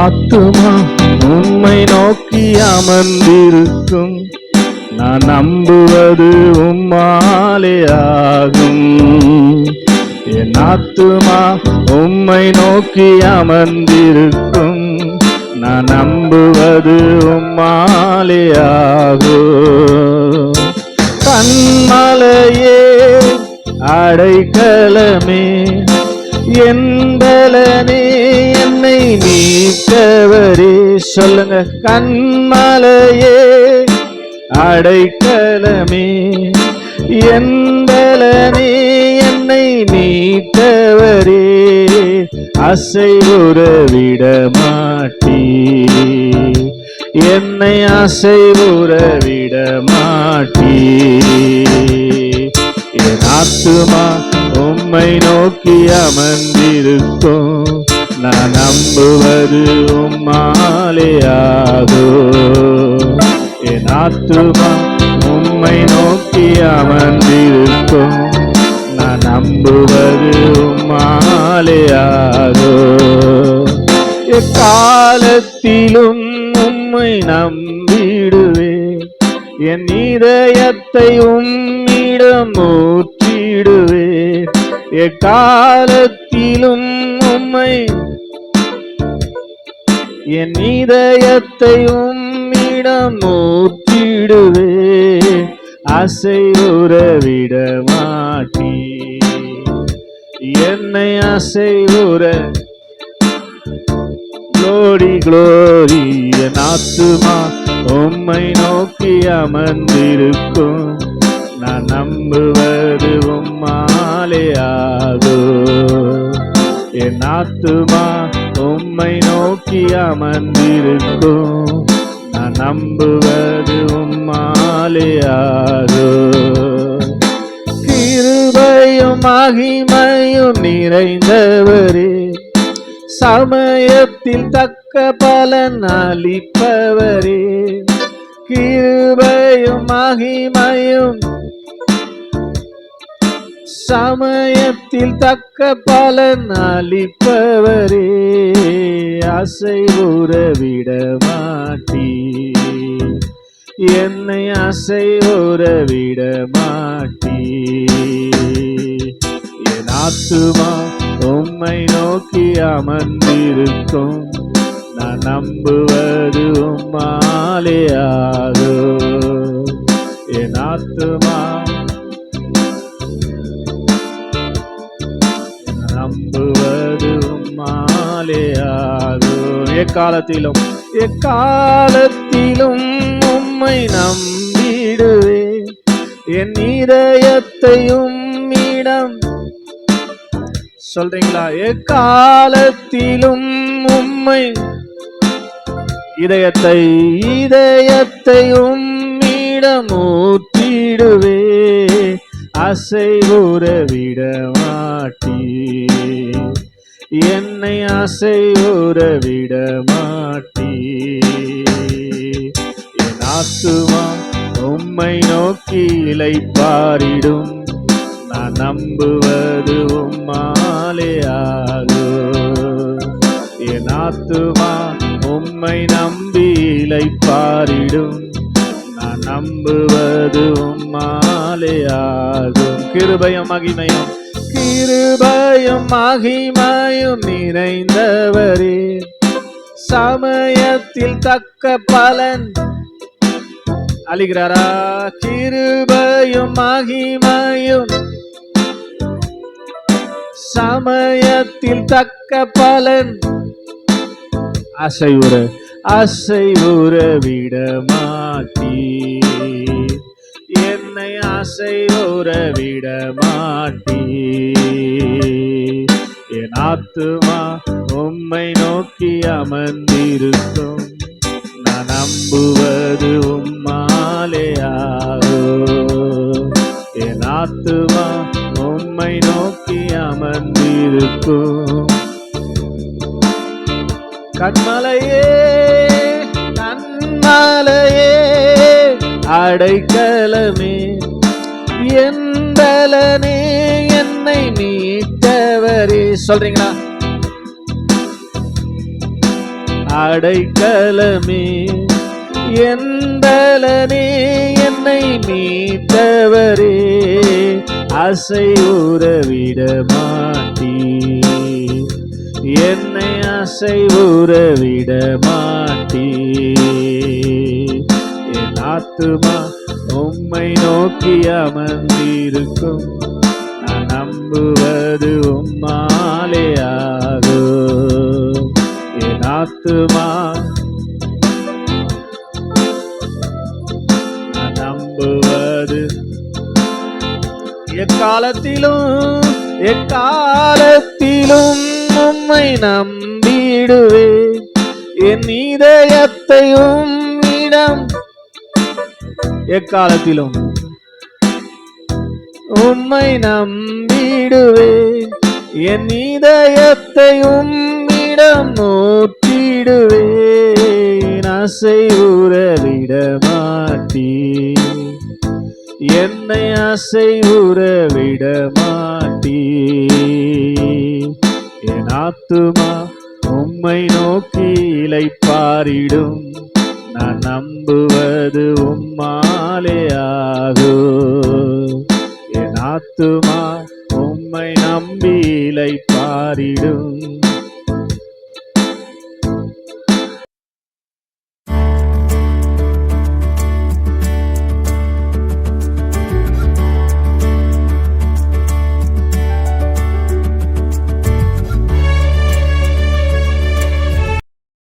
ஆத்துமா உண்மை நோக்கி அமர்ந்திருக்கும். நான் நம்புவது உம்மாலே ஆகும். என் ஆத்துமா உம்மை நோக்கி அமர்ந்திருக்கும். நான் நம்புவது உம்மாலே ஆகும். கண்மலையே அடைக்கலமே என்பலனே என்னை நீக்கவரே சொல்லுங்க கண்மலையே அடைக்கலமே. எந்தலனே என்னை நீக்கவரே அசைவுற விட மாட்டீ என்னை அசைவுற விட மாட்டீ என் ஆத்துமா உம்மை நோக்கி அமர்ந்திருக்கும். நான் நம்புவது உம்மாலேயாகோ என் ஆத்துமா உம்மை நோக்கி அமர்ந்திருக்கும். நான் நம்புவது உம்மாலேயாகோ எக்காலத்திலும் உம்மை நம்பிடுவேன். என் இதயத்தை உம்மிடம் ஊற்றிடுவேன். எக்காலத்திலும் உம்மை என் இதயத்தை உம்மிடம் ஊற்றிடுவே. அசை உறவிட மாட்டீ. என்னை அசை உற க்ளோரி க்ளோரி என் ஆத்துமா உம்மை நோக்கி அமர்ந்திருக்கும். நான் நம்புவது உம்மாலே ஆகோ என் ஆத்துமா அமர்ந்திருக்கும். நான் நம்புவது உம்மாலேயாரோ கிருபையும் மகிமையும் நிறைந்தவரே. சமயத்தில் தக்க பலன் அளிப்பவரே. கிருபையும் மகிமையும் சமயத்தில் தக்க பலன் அளிப்பவரே அசைவுற உறவிட மாட்டீ என்னை அசைவுற உறவிட மாட்டீ என் ஆத்துமா உம்மை நோக்கி அமர்ந்திருக்கும். நான் நம்புவது உம்மாலே ஆகும் என் ஆத்துமா எக்காலத்திலும் எக்காலத்திலும் உம்மை நம்பிடுவேன். என் இதயத்தையும் இடம். சொல்றீங்களா? எக்காலத்திலும் உம்மை இதயத்தை இதயத்தை உம்மிடம் ஊற்றிடுவே அசைவுற விட மாட்டீ என்னை ஆசையோர விட மாட்டி என் ஆத்துமா உம்மை நோக்கி இலை பாரிடும் நான் நம்புவது உம்மாலே ஆகோ என் ஆத்துமா உம்மை நம்பி இலை பாரிடும் நான் நம்புவது உம்மாலே ஆகும். கிருபையும் மகிமையும் மகிமையும் நிறைந்தவரே. சமயத்தில் தக்க பலன். அழிகிறாரா? கிருபையும் மகிமையும். சமயத்தில் தக்க பலன். அசைவுற அசைவுற விட மாட்டீ என்னை அசைவுற விட மாட்டீ ஆத்துமா உம்மை நோக்கி அமர்ந்திருக்கும். நான் நம்புவது உம்மாலேயாகோ என் ஆத்துமா உம்மை நோக்கி அமர்ந்திருக்கும். கண்மலையே கண்மலையே அடைக்கலமே என்பலனே என்னை நீ சரி சொல்றீங்களா? அடைக்கலமே எந்தலனே என்னை மீட்டவரே அசை உறவிட மாட்டீ என்னை அசை உறவிட மாட்டீ என் ஆத்துமா உம்மை நோக்கி அமர்ந்திருக்கும். நான் நம்புவது என் ஆத்துமா நம்புவது எக்காலத்திலும் எக்காலத்திலும் உம்மை நம்பிடுவே என் இதயத்தையும் இடம் எக்காலத்திலும் உம்மை நம்பிடுவேன். என் இதயத்தை உம்மிடம் நோற்றிடுவேன் அசை உறவிட மாட்டீ என்னை அசை உறவிட மாட்டீ என் ஆத்துமா உம்மை நோக்கி பாரிடும் நான் நம்புவது உம் என் ஆத்துமா